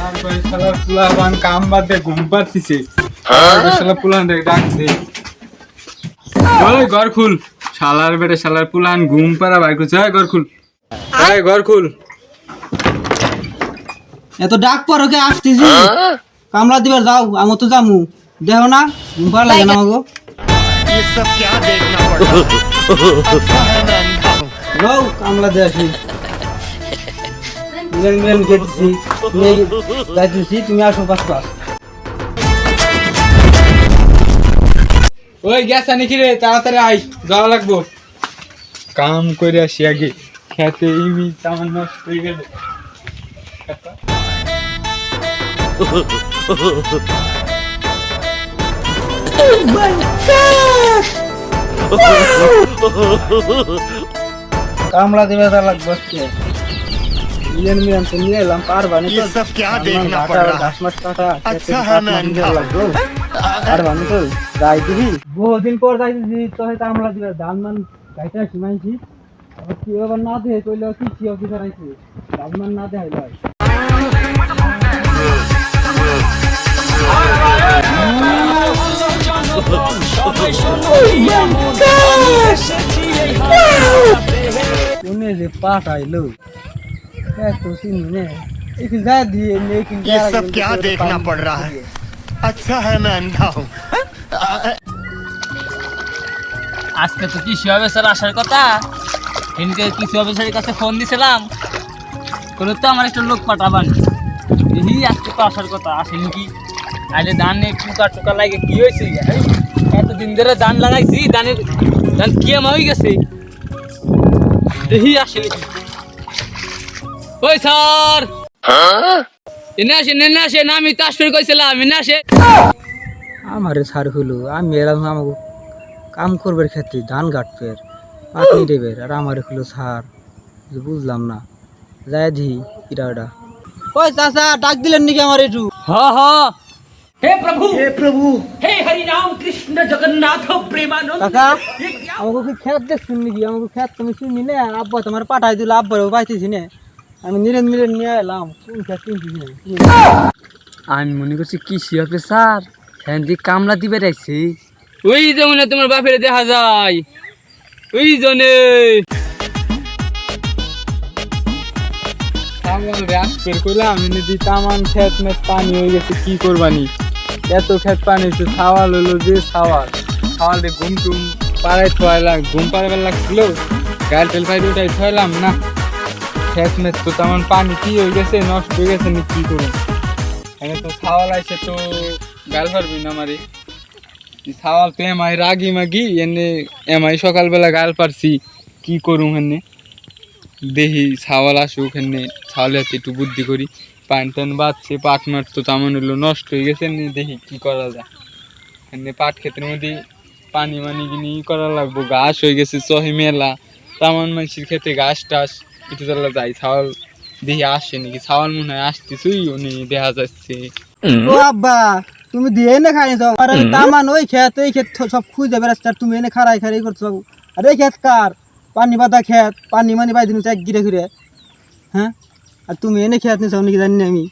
শালার ভাই শালার পুলাবান কাম বাদ দিয়ে ঘুম পাচ্ছিছে শালা পুলান রে ডাকছে ওই ঘর খুল শালার বেটে শালার পুলান ঘুম পাড়া বাইর করছে ওই ঘর খুল ওই ঘর খুল এত ডাক পর ওকে আসতেছি কামলা দিবার যাও আমি তো যামু দেহ না ঘুম পাড়া লাগে না আমাকে ये सब क्या देखना पड़ रहा है अच्छा है मैं अंधा हूँ যাও কামলা দিয়ে আসি মিলেন মিলেন তুমি আসো পাঁচ পাঁচ ওই গ্যাস আনি রে তাড়াতাড়ি আই যাওয়া লাগবো কাম করে আসি আগে খেতে ইমি নষ্ট হয়ে গেল কামলা দিবার যা লাগবে আজকে মিলেন মিলেন তো নিয়ে এলাম পারবা নি ये सब क्या देखना पड़ रहा है ঘাস মাস কাটা আচ্ছা, হ্যাঁ, না, না। পারবা নি তো যাই দিবি বহুদিন পর যাইতেছি তো হয়তো কামলা দিবার ধান মান গাইতে আসি মাইছি আবার কি আবার না দেয় কইলে কি কি অফিসার আইছে ধান মান না দেয় লয় কোনে যে পাঠাইলো ये सब क्या देखना पड़ रहा है अच्छा है मैं अंधा हूँ আজকে তো কৃষি অফিসার আসার কথা কিন্তু কৃষি অফিসারের কাছে ফোন দিছিলাম কোনো তো আমার একটা লোক পাঠাবান দেখি আজকে তো আসার কথা আসেনি কি আইলে ধানে টুকা টুকা লাগে কি হয়েছে এই, এতদিন ধরে ধান লাগাইছি ধানের ধান কি আমার হয়ে গেছে দেখি আসেনি কি ওই স্যার। এনে আসেন এনে আসেন আমি তো আসবে কইছিলাম এনে আসে। আমারে সার হলো আমি এলাম আমাকে কাম করবার ক্ষেত্রে ধান কাটবের পাটনি দেবের আর আমারে হলো যে বুঝলাম না যাই দি কিরা ওটা ওই চাচা ডাক দিলেন নাকি আমার একটু? হ হ। কাকা আমাকে কি খেত দেখছেন নাকি? আমাকে খেত তুমি চিনি না? আব্বা তোমার পাঠাই দিল আব্বার পাইতেছি না। আমি নিরেন মিরেন নিয়ে এলাম। আমি মনে করছি কৃষি অফিসার। হ্যাঁ দিয়ে কামলা দিবে রাখছি ওই যেমন তোমার বাপের দেখা যায়। ওই জনে আমি নদী তামান খেত মেত পানি হয়ে গেছে কি করবানি? এত খেত পানি হয়েছে হলো যে ঘুম টুম পাড়াই থোয়াইলাম ঘুম পাড়াবার লাগছিল। টেল পাই উঠাই থোয়াইলাম না। খেত মেত তো তেমন পানি কি হয়ে গেছে, নষ্ট হয়ে গেছে নি কি করুন এখানে তো ছাওয়াল আছে তো, গাল পারবি না মারি ছাওয়াল তো এমাই রাগি মাগি, এনে এমাই সকালবেলা গাল পারছি, কি করুম এনে? দেখি ছাওয়াল আসুক এনে, ছাওয়ালে হাতে একটু বুদ্ধি করি, পান টান বাঁচছে পাট মাট তো তেমন হলো নষ্ট হয়ে গেছে, এনে দেখি কি করা যায়? এনে পাট ক্ষেতের মধ্যে পানি মানি কিনি করা লাগবো, ঘাস হয়ে গেছে, চহে মেলা তেমন মানুষের ক্ষেতে ঘাস টাস। একটু চলা যাই ছাওয়াল দেখি আসে নাকি? ছাওয়াল মনে হয় আসতেছুই উনি দেখা যাচ্ছে। ও আব্বা তুমি দিয়ে এনে খাই সব আর তামান ওই খেত এই খেত সব খুঁজে বেড়াচ্ছি আর তুমি এনে খারাই খারাই করছ। আর এই খেত কার? পানি বাদা খেত পানি মানি বাই দিন এক গিরে ঘিরে। হ্যাঁ? আর তুমি এনে খেত নিছাও নাকি জানি না আমি।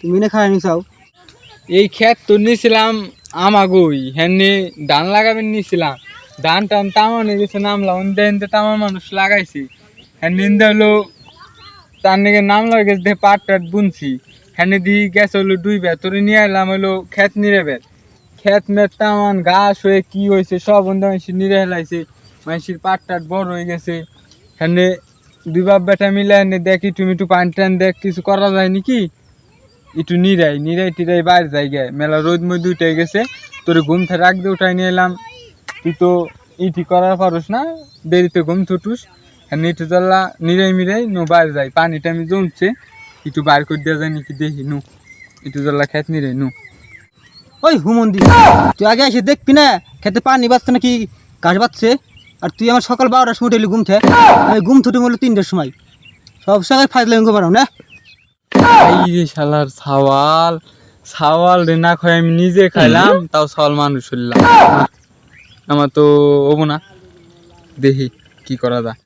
তুমি এনে খারাই নিছাও। এই ক্ষেত তো নিয়েছিলাম আমাগই হেনে ধান লাগাবেন নিয়েছিলাম ধান টান তামানে গেছে নামলাম। এনতে তামার মানুষ লাগাইছি। হ্যাঁ নিন্দে হলো, তার নাকি নাম গেছে দেখে পাট টাট বুনছি। হ্যাঁ দি গেছে হলো দুই বের তোরে নিয়ে এলাম হলো ক্ষেত নিরে বের ক্ষেত মেট তামান ঘাস হয়ে কি হয়েছে সব বন্ধু মানুষের নিরে হেলাইছে। মানুষের পাট টাট বড় হয়ে গেছে। হ্যাঁ দুই বাপ বেটা মিলে এনে দেখি তুমি একটু পানি টান দেখ, কিছু করা যায় নাকি? একটু নিরাই নিরাই টিরাই বাইরে যাই গে মেলা রোদ মধ্যে উঠে গেছে, তোর ঘুম থেকে রাখ দিয়ে উঠাই নিয়ে এলাম। তুই তো ইটি করার পারস না দেরিতে ঘুম থুটুস। ইটু জ্বালা নিরাই মিরাই নো বাইরে যাই পানিটা আমি জমছে একটু বার করে দেওয়া যায় নাকি দেখি নু একটু জ্বালা খেত নিরাই নু। ওই হুমন্দি তুই আগে এসে দেখবি না? খেতে পানি বাঁচছে নাকি? ঘাস বাঁচছে আর তুই আমার সকাল বারোটার সময় উঠে ঘুম থেকে আমি ঘুম থুটে বলল তিনটের সময়। সব সময় ফাইলে ঘুম পারো না? এই রে শালার ছাওয়াল ছাওয়াল রে না খাই আমি নিজে খাইলাম তাও ছাওয়াল মানুষ হইলাম আমার তো হব না দেখি কি করা যায়?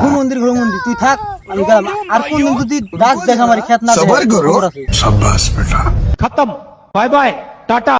হুম মন্দির ঘর মন্দির তুই থাক আমি গেলাম। আর কোন দিন তুই দাগ দেখ আমার খেত না সবার করো সাব্বাস বেটা। খতম বাই বাই টাটা।